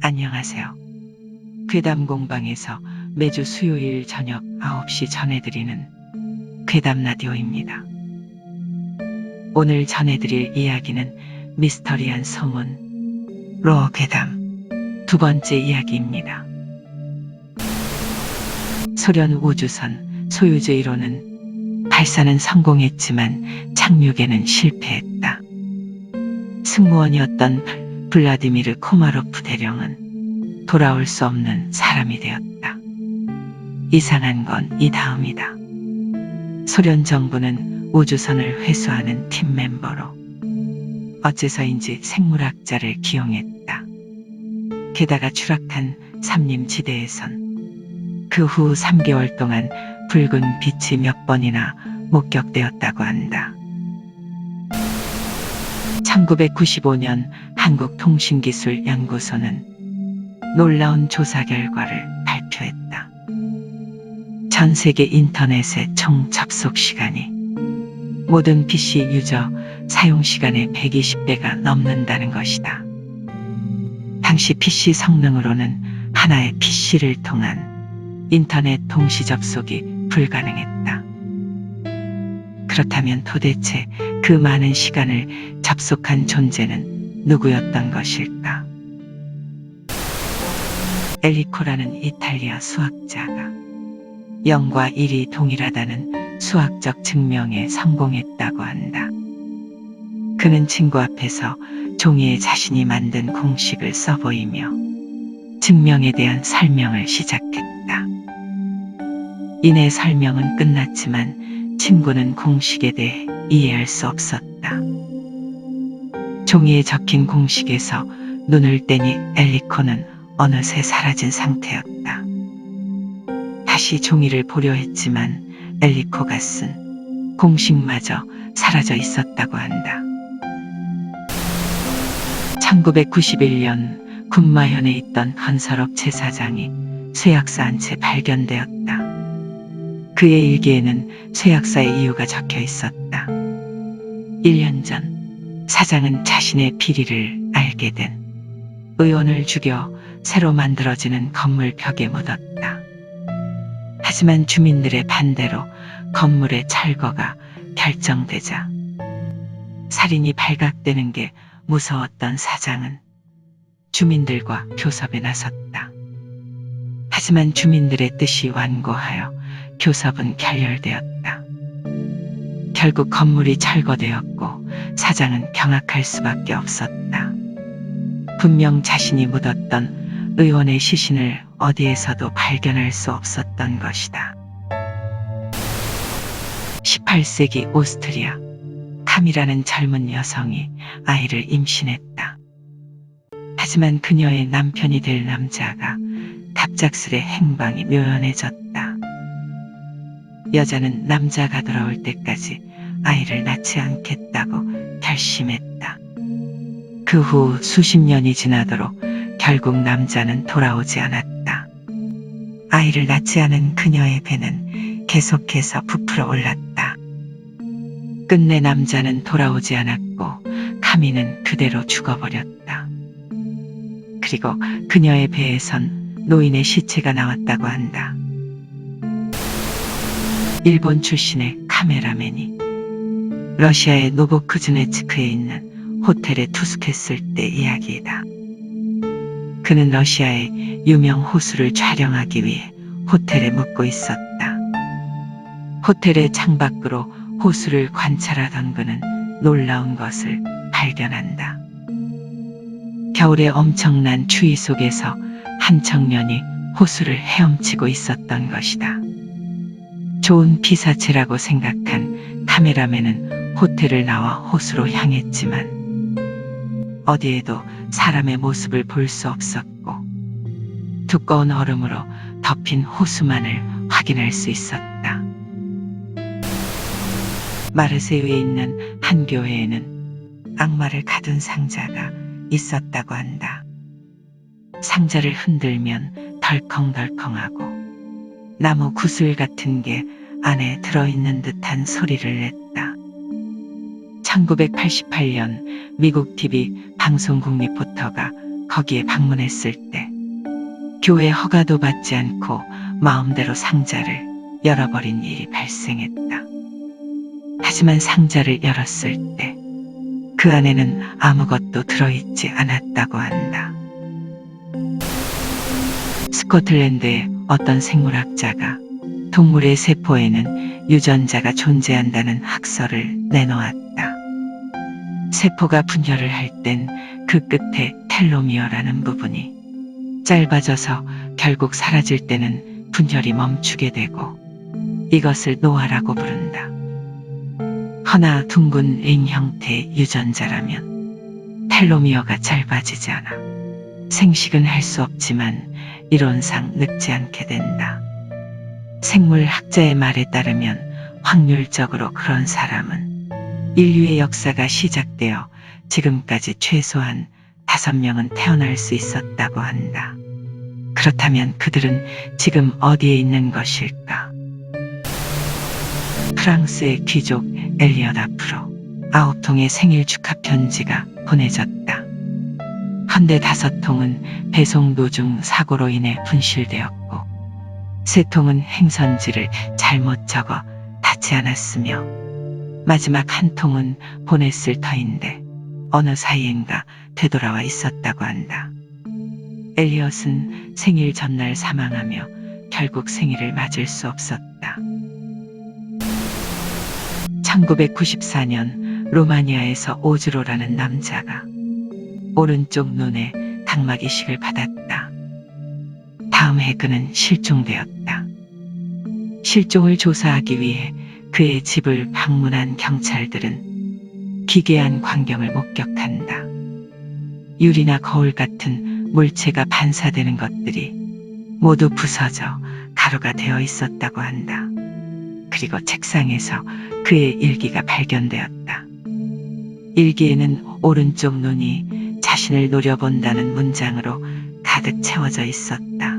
안녕하세요. 괴담 공방에서 매주 수요일 저녁 9시 전해드리는 괴담 라디오입니다. 오늘 전해드릴 이야기는 미스터리한 소문, 로어 괴담 두 번째 이야기입니다. 소련 우주선 소유주 1호는 발사는 성공했지만 착륙에는 실패했다. 승무원이었던 블라디미르 코마로프 대령은 돌아올 수 없는 사람이 되었다. 이상한 건 이 다음이다. 소련 정부는 우주선을 회수하는 팀 멤버로 어째서인지 생물학자를 기용했다. 게다가 추락한 삼림 지대에선 그 후 3개월 동안 붉은 빛이 몇 번이나 목격되었다고 한다. 1995년 한국통신기술연구소는 놀라운 조사 결과를 발표했다. 전 세계 인터넷의 총 접속 시간이 모든 PC 유저 사용 시간의 120배가 넘는다는 것이다. 당시 PC 성능으로는 하나의 PC를 통한 인터넷 동시 접속이 불가능했다. 그렇다면 도대체 그 많은 시간을 접속한 존재는 누구였던 것일까? 엘리코라는 이탈리아 수학자가 0과 1이 동일하다는 수학적 증명에 성공했다고 한다. 그는 친구 앞에서 종이에 자신이 만든 공식을 써보이며 증명에 대한 설명을 시작했다. 이내 설명은 끝났지만 친구는 공식에 대해 이해할 수 없었다. 종이에 적힌 공식에서 눈을 떼니 엘리코는 어느새 사라진 상태였다. 다시 종이를 보려 했지만 엘리코가 쓴 공식마저 사라져 있었다고 한다. 1991년 군마현에 있던 건설업체 사장이 쇠약사 한 채 발견되었다. 그의 일기에는 쇠약사의 이유가 적혀 있었다. 1년 전 사장은 자신의 비리를 알게 된 의원을 죽여 새로 만들어지는 건물 벽에 묻었다. 하지만 주민들의 반대로 건물의 철거가 결정되자 살인이 발각되는 게 무서웠던 사장은 주민들과 교섭에 나섰다. 하지만 주민들의 뜻이 완고하여 교섭은 결렬되었다. 결국 건물이 철거되었고 사장은 경악할 수밖에 없었다. 분명 자신이 묻었던 의원의 시신을 어디에서도 발견할 수 없었던 것이다. 18세기 오스트리아 카미라는 젊은 여성이 아이를 임신했다. 하지만 그녀의 남편이 될 남자가 갑작스레 행방이 묘연해졌다. 여자는 남자가 돌아올 때까지 아이를 낳지 않겠다고 결심했다. 그 후 수십 년이 지나도록 결국 남자는 돌아오지 않았다. 아이를 낳지 않은 그녀의 배는 계속해서 부풀어 올랐다. 끝내 남자는 돌아오지 않았고 카미는 그대로 죽어버렸다. 그리고 그녀의 배에선 노인의 시체가 나왔다고 한다. 일본 출신의 카메라맨이 러시아의 노보크즈네츠크에 있는 호텔에 투숙했을 때 이야기이다. 그는 러시아의 유명 호수를 촬영하기 위해 호텔에 묵고 있었다. 호텔의 창밖으로 호수를 관찰하던 그는 놀라운 것을 발견한다. 겨울의 엄청난 추위 속에서 한 청년이 호수를 헤엄치고 있었던 것이다. 좋은 피사체라고 생각한 카메라맨은 호텔을 나와 호수로 향했지만 어디에도 사람의 모습을 볼 수 없었고 두꺼운 얼음으로 덮인 호수만을 확인할 수 있었다. 마르세유에 있는 한 교회에는 악마를 가둔 상자가 있었다고 한다. 상자를 흔들면 덜컹덜컹하고 나무 구슬 같은 게 안에 들어있는 듯한 소리를 냈다. 1988년 미국 TV 방송국 리포터가 거기에 방문했을 때 교회 허가도 받지 않고 마음대로 상자를 열어버린 일이 발생했다. 하지만 상자를 열었을 때 그 안에는 아무것도 들어있지 않았다고 한다. 스코틀랜드의 어떤 생물학자가 동물의 세포에는 유전자가 존재한다는 학설을 내놓았다. 세포가 분열을 할 땐 그 끝에 텔로미어라는 부분이 짧아져서 결국 사라질 때는 분열이 멈추게 되고 이것을 노화라고 부른다. 허나 둥근 링 형태의 유전자라면 텔로미어가 짧아지지 않아 생식은 할 수 없지만 이론상 늙지 않게 된다. 생물학자의 말에 따르면 확률적으로 그런 사람은 인류의 역사가 시작되어 지금까지 최소한 다섯 명은 태어날 수 있었다고 한다. 그렇다면 그들은 지금 어디에 있는 것일까? 프랑스의 귀족 엘리엇 앞으로 아홉 통의 생일 축하 편지가 보내졌다. 헌데 다섯 통은 배송 도중 사고로 인해 분실되었고, 세 통은 행선지를 잘못 적어 닿지 않았으며, 마지막 한 통은 보냈을 터인데 어느 사이엔가 되돌아와 있었다고 한다. 엘리엇은 생일 전날 사망하며 결국 생일을 맞을 수 없었다. 1994년 로마니아에서 오즈로라는 남자가 오른쪽 눈에 각막 이식을 받았다. 다음 해 그는 실종되었다. 실종을 조사하기 위해 그의 집을 방문한 경찰들은 기괴한 광경을 목격한다. 유리나 거울 같은 물체가 반사되는 것들이 모두 부서져 가루가 되어 있었다고 한다. 그리고 책상에서 그의 일기가 발견되었다. 일기에는 오른쪽 눈이 자신을 노려본다는 문장으로 가득 채워져 있었다.